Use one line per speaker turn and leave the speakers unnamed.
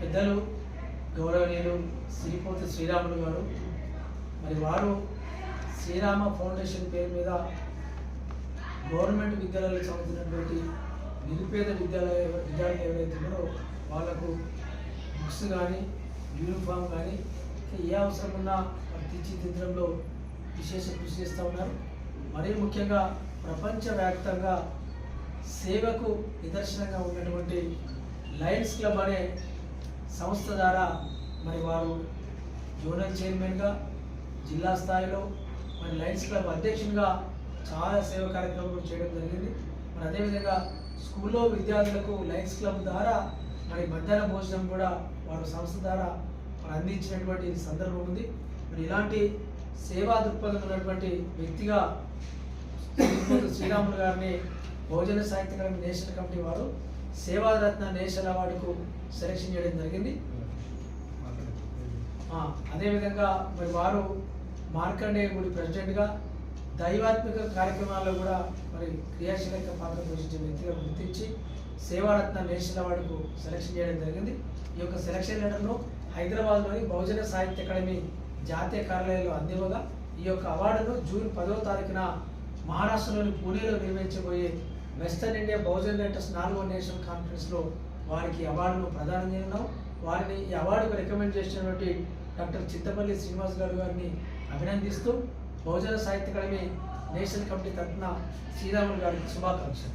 పెద్దలు గౌరవనీయులు శ్రీపోత శ్రీరాములు గారు. మరి వారు శ్రీరామ ఫౌండేషన్ పేరు మీద గవర్నమెంట్ విద్యాలయాలు చదువుతున్నటువంటి నిరుపేద విద్యాలయ విద్యార్థులు ఎవరైతే ఉన్నారో వాళ్ళకు బుక్స్ కానీ యూనిఫామ్ కానీ ఏ అవసరం ఉన్నా తీర్చిదిద్దడంలో విశేష కృషి చేస్తూ ఉన్నారు. మరీ ముఖ్యంగా ప్రపంచవ్యాప్తంగా సేవకు నిదర్శనంగా ఉన్నటువంటి లయన్స్ క్లబ్ అనే సంస్థ ద్వారా మరి వారు జోనల్ చైర్మన్గా జిల్లా స్థాయిలో మరి లయన్స్ క్లబ్ అధ్యక్షునిగా చాలా సేవ కార్యక్రమాలు చేయడం జరిగింది. మరి అదేవిధంగా స్కూల్లో విద్యార్థులకు లయన్స్ క్లబ్ ద్వారా మరి మధ్యాహ్న భోజనం కూడా వారు సంస్థ ద్వారా మరి అందించినటువంటి సందర్భం ఉంది. మరి ఇలాంటి సేవా దృక్పథం ఉన్నటువంటి వ్యక్తిగా శ్రీరాములు గారిని భోజన సాహిత్య నేషనల్ కమిటీ వారు సేవారత్న నేషనల్ అవార్డుకు సెలెక్షన్ చేయడం జరిగింది. అదేవిధంగా మరి వారు మార్కండేయ గుడి ప్రెసిడెంట్గా దైవాత్మిక కార్యక్రమాల్లో కూడా మరి క్రియాశీలక పాత్ర పోషించే వ్యక్తిగా గుర్తించి సేవారత్న నేషనల్ అవార్డుకు సెలెక్షన్ చేయడం జరిగింది. ఈ యొక్క సెలక్షన్ లెటర్ను హైదరాబాద్లోని బహుజన సాహిత్య అకాడమీ జాతీయ కార్యాలయంలో అందివ్వగా ఈ యొక్క అవార్డును జూన్ పదో తారీఖున మహారాష్ట్రలోని పూణేలో నిర్వహించబోయే వెస్టర్న్ ఇండియా బౌజన్ లెటర్స్ నాలుగో నేషనల్ కాన్ఫరెన్స్లో వారికి అవార్డును ప్రదానం చేయడం వారిని ఈ అవార్డుకు రికమెండ్ చేసినటువంటి డాక్టర్ చిత్తపల్లి శ్రీనివాస్ గారు గారిని అభినందిస్తూ బహుజన సాహిత్య అకాడమీ నేషనల్ కమిటీ తరఫున శ్రీరాములు గారికి శుభాకాంక్షలు.